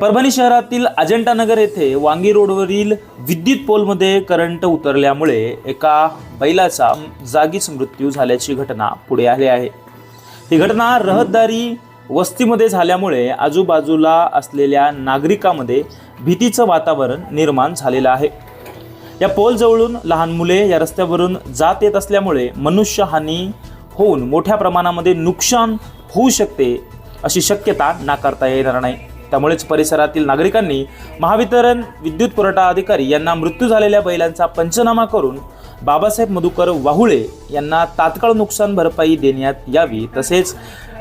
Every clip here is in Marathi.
परभणी शहरातील अजंठा नगर येथे वांगी रोडवरील विद्युत पोलमध्ये करंट उतरल्यामुळे एका बैलाचा जागीच मृत्यू झाल्याची घटना पुढे आली आहे. ही घटना रहदारी वस्तीमध्ये झाल्यामुळे आजूबाजूला असलेल्या नागरिकांमध्ये भीतीचं वातावरण निर्माण झालेलं आहे. या पोलजवळून लहान मुले या रस्त्यावरून जात येत असल्यामुळे मनुष्यहानी होऊन मोठ्या प्रमाणामध्ये नुकसान होऊ शकते अशी शक्यता नाकारता येणार नाही. त्यामुळेच परिसरातील नागरिकांनी महावितरण विद्युत पुरवठा अधिकारी यांना मृत्यू झालेल्या बैलांचा पंचनामा करून बाबासाहेब मधुकर वाहुळे यांना तात्काळ नुकसान भरपाई देण्यात यावी तसेच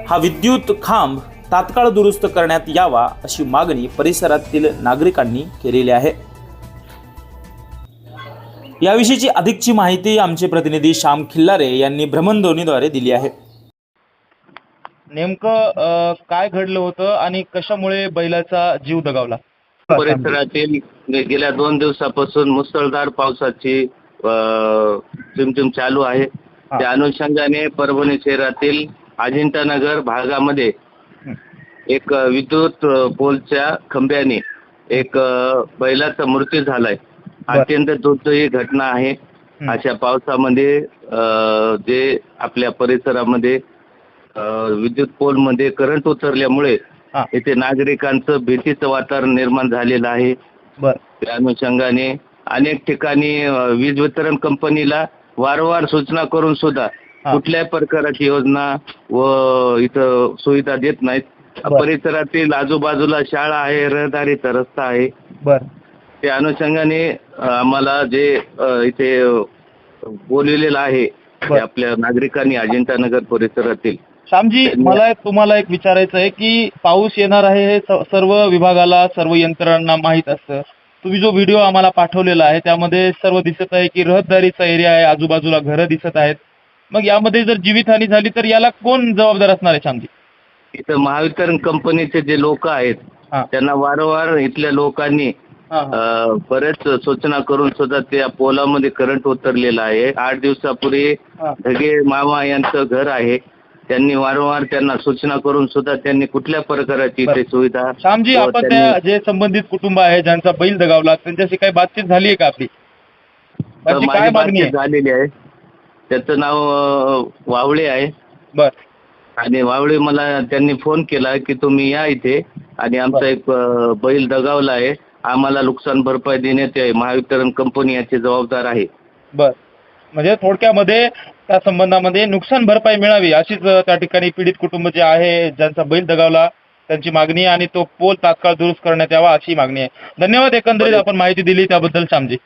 हा विद्युत खांब तात्काळ दुरुस्त करण्यात यावा अशी मागणी परिसरातील नागरिकांनी केलेली आहे. याविषयीची अधिकची माहिती आमचे प्रतिनिधी श्याम खिल्लारे यांनी भ्रमणध्वनीद्वारे दिली आहे. नेमकं काय घडलं होतं आणि कशामुळे बैलाचा जीव दगावला? परिसरातील गेल्या दोन दिवसापासून मुसळधार पावसाची चिमचिम चालू आहे. त्या अनुषंगाने परभणी शहरातील अजिंठा नगर भागामध्ये एक विद्युत पोलच्या खंब्याने एक बैलाचा मृत्यू झालाय. अत्यंत दुर्दैवी घटना आहे. अशा पावसामध्ये जे आपल्या परिसरामध्ये विद्युत पोलमध्ये करंट उतरल्यामुळे. इथे नागरिकांचं भीतीचं वातावरण निर्माण झालेलं आहे त्या अनुषंगाने अनेक ठिकाणी वीज वितरण कंपनीला वारंवार सूचना करून सुद्धा. कुठल्याही प्रकारची योजना व इथं सुविधा देत नाहीत. परिसरातील आजूबाजूला शाळा आहे रहदारीचा रस्ता आहे त्या अनुषंगाने आम्हाला जे इथे बोललेलं आहे. आपल्या नागरिकांनी अजिंठा नगर परिसरातील श्यामजी. मला तुम्हाला एक विचारायचं आहे की पाऊस येणार आहे हे सर्व विभागाला सर्व यंत्रणांना माहीत असतं. तुम्ही जो व्हिडिओ आम्हाला पाठवलेला आहे त्यामध्ये सर्व दिसत आहे की रहदारीचा एरिया आहे आजूबाजूला घरं दिसत आहेत. मग यामध्ये जर जीवितहानी झाली तर याला कोण जबाबदार असणार आहे श्यामजी? इथं महावितरण कंपनीचे जे लोक आहेत त्यांना वारंवार इथल्या लोकांनी बरेच सूचना करून सुद्धा त्या पोलामध्ये करंट उतरलेला आहे. आठ दिवसापूर्वी. ढगे मामा यांचं घर आहे. त्यांनी वारंवार त्यांना सूचना करून सुद्धा त्यांनी कुठल्या प्रकारची इथे सुविधा श्यामजी आपण त्या जे संबंधित कुटुंब आहे ज्यांचा बैल दगावला त्यांच्याशी काही बातचीत झाली आहे का आपली? माझी बातचीत झालेली आहे. त्याचं नाव वावळे आहे. बर. आणि वावळे मला त्यांनी फोन केला की तुम्ही या इथे. आणि आमचा एक बैल दगावला आहे. आम्हाला नुकसान भरपाई देण्यात आहे महावितरण कंपनी याची जबाबदार आहे. बर. म्हणजे थोडक्यामध्ये त्या संबंधामध्ये नुकसान भरपाई मिळावी अशीच त्या ठिकाणी पीडित कुटुंब जे आहे ज्यांचा बैल दगावला त्यांची मागणी आणि तो पोल तात्काळ दुरुस्त करण्यात यावा अशी मागणी आहे. धन्यवाद एकंदरीत आपण माहिती दिली त्याबद्दल श्यामजी.